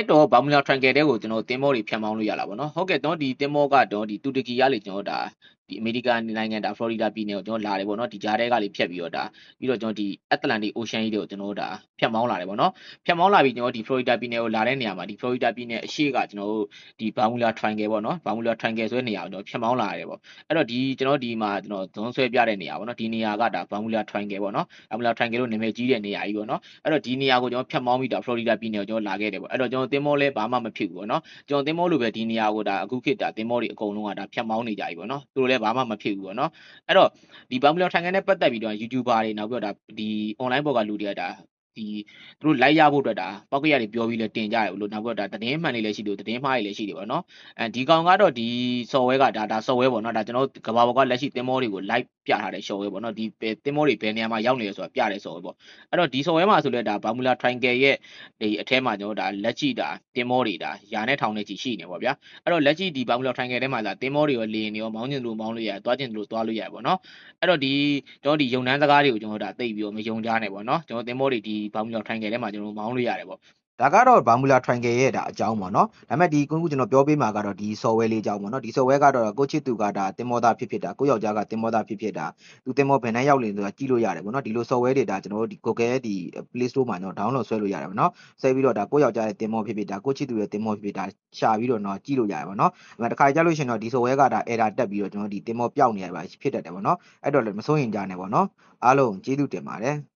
အဲ့တော့ဘာမူလာ triangle တဲကိုကျွန်တော်တင်မောတွေဖြတ်မောင်းလို့ရလာပါတော့ဟုတ်ကဲ့တော့ဒီတင်မောကတော့ဒီတူတကီရလေကျွန်တော်ဒါ ဒီအမေရိကန်နိုင်ငံဒါဖလော်ရီဒါပြည်နယ်ကိုကျွန်တော်လာတယ်ပေါ့နော်ဒီကြားထဲကလေးဖြတ်ပြီးတော့ဒါပြီးတော့ကျွန်တော်ဒီအတ္တလန်တိအိုရှန်ကြီးတွေကိုကျွန်တော်ဒါဖြတ်မောင်းလာတယ်ပေါ့နော်ဖြတ်မောင်းလာပြီးကျွန်တော်ဒီဖလော်ရီဒါပြည်နယ်ကိုလာတဲ့နေရာမှာဒီဖလော်ရီဒါပြည်နယ်အရှိကကျွန်တော်တို့ဒီဘာမူလာ triangle ပေါ့နော်ဘာမူလာ triangle ဆိုတဲ့နေရာကိုကျွန်တော်ဖြတ်မောင်းလာရတယ်ပေါ့အဲ့တော့ဒီကျွန်တော်ဒီမှာကျွန်တော်ဇွန်ဆွဲပြတဲ့နေရာပေါ့နော်ဒီနေရာကဒါဘာမူလာ triangle ပေါ့နော်ဘာမူလာ triangle လို့နာမည်ကြီးတဲ့နေရာကြီးပေါ့နော်အဲ့တော့ဒီနေရာကိုကျွန်တော်ဖြတ်မောင်းပြီးဒါဖလော်ရီဒါပြည်နယ်ကိုကျွန်တော်လာခဲ့တယ်ပေါ့အဲ့တော့ကျွန်တော်တင်မောလဲဘာမှမဖြစ်ဘူးပေါ့နော်ကျွန်တော်တင်မောလိုပဲဒီနေရာကိုဒါအခုခေတ်ဒါတင်မောတွေအကုန်လုံးကဒါဖြတ်မောင်းနေကြပြီပေါ့နော်သူတို့လည်းဘာမှမဖြစ်ဘူးပေါ့နော်အဲ့တော့ဒီဘာမူလာ triangle နဲ့ပတ်သက်ပြီးတော့ YouTuber တွေနောက်ပြီးတော့ဒါဒီ online ပေါ်ကလူတွေကဒါ ဒီသူတို့ live ရဖို့အတွက်ဒါပောက်ကရတွေပြောပြီးလဲတင်ကြတယ်လို့နောက်ပြီးတော့ဒါသတင်းမှန်တွေလည်းရှိတယ်သတင်းမှားတွေလည်းရှိတယ်ပေါ့နော်အဲဒီကောင်ကတော့ဒီ software ကဒါဒါ software ပေါ့နော်ဒါကျွန်တော်ကဘာပေါ်ကလက်ရှိသင်္ဘောတွေကို live ပြထားတဲ့ software ပေါ့နော်ဒီသင်္ဘောတွေဘယ်နေရာမှာရောက်နေလဲဆိုတာပြတဲ့ software ပေါ့အဲ့တော့ဒီ software မှာဆိုလဲဒါ Bermuda Triangle ရဲ့ဒီအထဲမှာကျွန်တော်ဒါလက်ရှိဒါသင်္ဘောတွေဒါယာနဲ့ထောင်နဲ့ချီရှိနေပေါ့ဗျာအဲ့တော့လက်ရှိဒီ Bermuda Triangle ထဲမှာဒါသင်္ဘောတွေရောလေရင်တွေရောမောင်းကျင်လို့မောင်းလို့ရတယ်သွားကျင်လို့သွားလို့ရတယ်ပေါ့နော်အဲ့တော့ဒီကျွန်တော်ဒီယုံနှန်းစကားတွေကိုကျွန်တော်ဒါသိပြီးတော့မယုံကြနဲ့ပေါ့နော်ကျွန်တော်သင်္ဘောတွေဒီဘာမူလာ triangle ထဲမှာကျွန်တော်မောင်းလို့ရတယ်ပေါ့ဒါကတော့ Bamula Triangle ရဲ့ဒါအကြောင်းပေါ့နော်။ဒါပေမဲ့ဒီခုခုကျွန်တော်ပြောပေးမှာကတော့ဒီ software လေးအကြောင်းပေါ့နော်။ဒီ software ကတော့ကိုချစ်သူကဒါတင်မောသားဖြစ်ဖြစ်တာကိုယောက်ျားကတင်မောသားဖြစ်ဖြစ်တာသူတင်မောဘယ်နှမ်းရောက်လင်းဆိုတာကြည့်လို့ရတယ်ပေါ့နော်။ဒီလို software တွေဒါကျွန်တော်တို့ဒီ Google ဒီ Play Store မှာကျွန်တော် download ဆွဲလို့ရတယ်ပေါ့နော်။ဆွဲပြီးတော့ဒါကိုယောက်ျားရဲ့တင်မောဖြစ်ဖြစ်ဒါကိုချစ်သူရဲ့တင်မောဖြစ်ဖြစ်ဒါရှာပြီးတော့တော့ကြည့်လို့ရတယ်ပေါ့နော်။အဲ့ဒါတခါကြလို့ရှင်တော့ဒီ software ကဒါ error တက်ပြီးတော့ကျွန်တော်ဒီတင်မောပျောက်နေရပါဖြစ်တတ်တယ်ပေါ့နော်။အဲ့တော့လည်းမစိုးရင်ကြနဲ့ပေါ့နော်။အားလုံးကျေးဇူးတင်ပါတယ်။